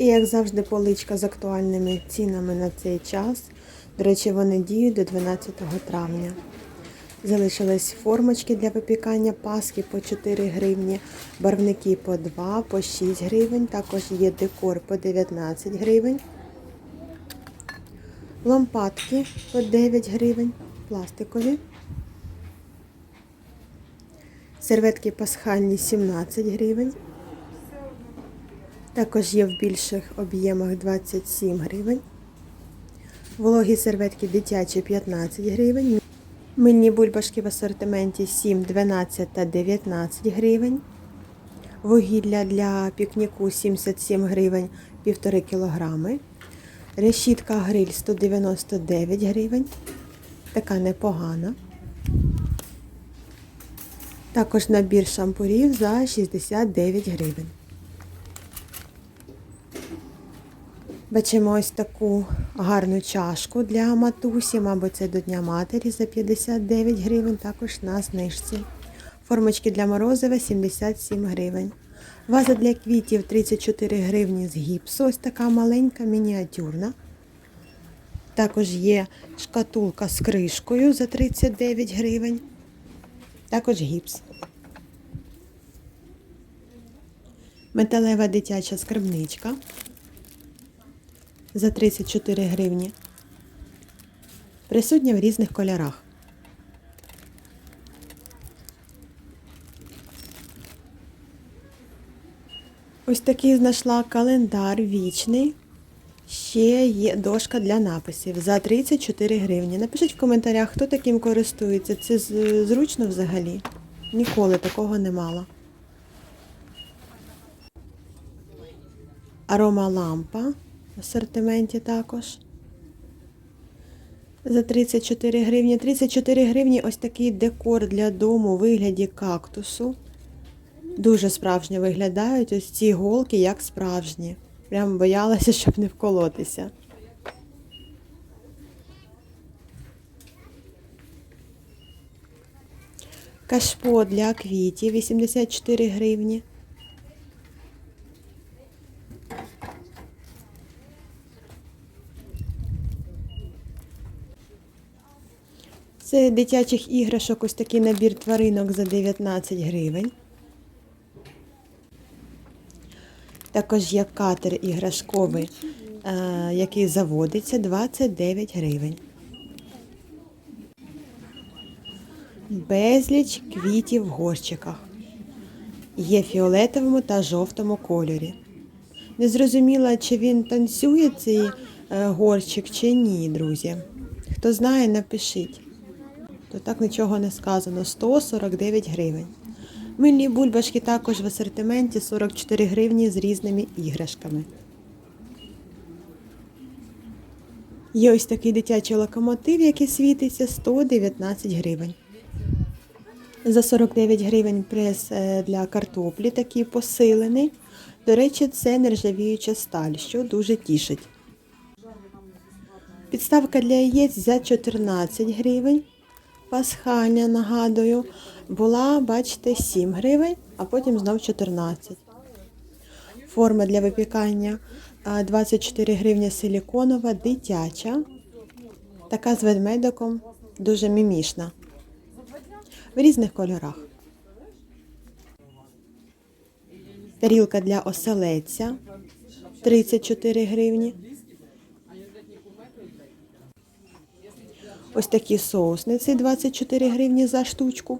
І як завжди, поличка з актуальними цінами на цей час. До речі, вони діють до 12 травня. Залишились формочки для випікання паски по 4 гривні, барвники по 2, по 6 гривень. Також є декор по 19 гривень. Лампадки по 9 гривень, пластикові. Серветки пасхальні 17 гривень. Також є в більших об'ємах 27 гривень. Вологі серветки дитячі 15 гривень. Мильні бульбашки в асортименті 7, 12 та 19 гривень. Вугілля для пікніку 77 гривень 1,5 кілограми. Решітка гриль 199 гривень. Така непогана. Також набір шампурів за 69 гривень. Бачимо ось таку гарну чашку для матусі, мабуть, це до Дня Матері за 59 гривень, також на знижці. Формочки для морозива 77 гривень. Ваза для квітів 34 гривні з гіпсу, ось така маленька, мініатюрна. Також є шкатулка з кришкою за 39 гривень. Також гіпс. Металева дитяча скарбничка за 34 гривні. Присутня в різних кольорах. Ось такий знайшла календар вічний. Ще є дошка для написів за 34 гривні. Напишіть в коментарях, хто таким користується. Це зручно взагалі. Ніколи такого не мала. Арома лампа асортименті також. За 34 гривні. 34 гривні ось такий декор для дому у вигляді кактусу. Дуже справжньо виглядають ось ці голки, як справжні. Прям боялася, щоб не вколотися. Кашпо для квітів 84 гривні. Це дитячих іграшок, ось такий набір тваринок за 19 гривень. Також є катер іграшковий, е, який заводиться 29 гривень. Безліч квітів в горщиках. Є фіолетовому та жовтому кольорі. Не зрозуміла, чи він танцює цей е, горщик, чи ні, друзі. Хто знає, напишіть. То так нічого не сказано. 149 гривень. Мильні бульбашки також в асортименті 44 гривні з різними іграшками. Є ось такий дитячий локомотив, який світиться 119 гривень. За 49 гривень прес е, для картоплі, такий посилений. До речі, це нержавіюча сталь, що дуже тішить. Підставка для яєць за 14 гривень. Пасхальня, нагадую, була, бачите, 7 гривень, а потім знов 14. Форма для випікання 24 гривні силіконова, дитяча. Така з ведмедиком, дуже мімішна. В різних кольорах. Тарілка для оселедця 34 гривні. Ось такі соусниці 24 гривні за штучку.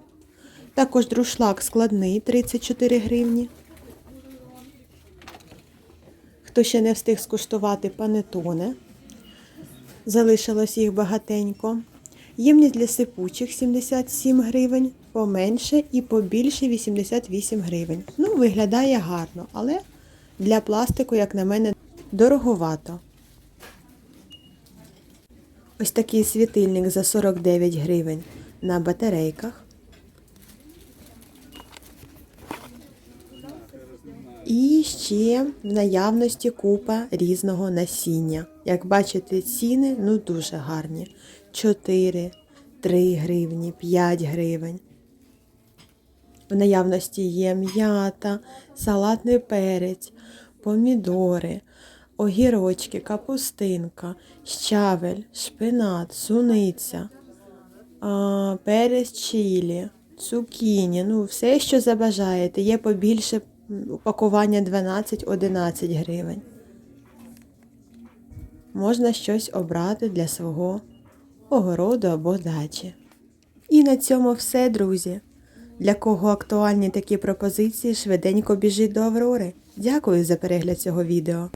Також друшлак складний 34 гривні. Хто ще не встиг скуштувати панетоне, залишилось їх багатенько. Ємність для сипучих 77 гривень, поменше і побільше 88 гривень. Ну, виглядає гарно, але для пластику, як на мене, дороговато. Ось такий світильник за 49 гривень на батарейках. І ще в наявності купа різного насіння. Як бачите, ціни ну дуже гарні. 4, 3 гривні, 5 гривень. В наявності є м'ята, салатний перець, помідори, огірочки, капустинка, щавель, шпинат, суниця, перець чилі, цукіні, ну все, що забажаєте. Є побільше упакування 12-11 гривень. Можна щось обрати для свого огороду або дачі. І на цьому все, друзі. Для кого актуальні такі пропозиції, швиденько біжіть до Аврори. Дякую за перегляд цього відео.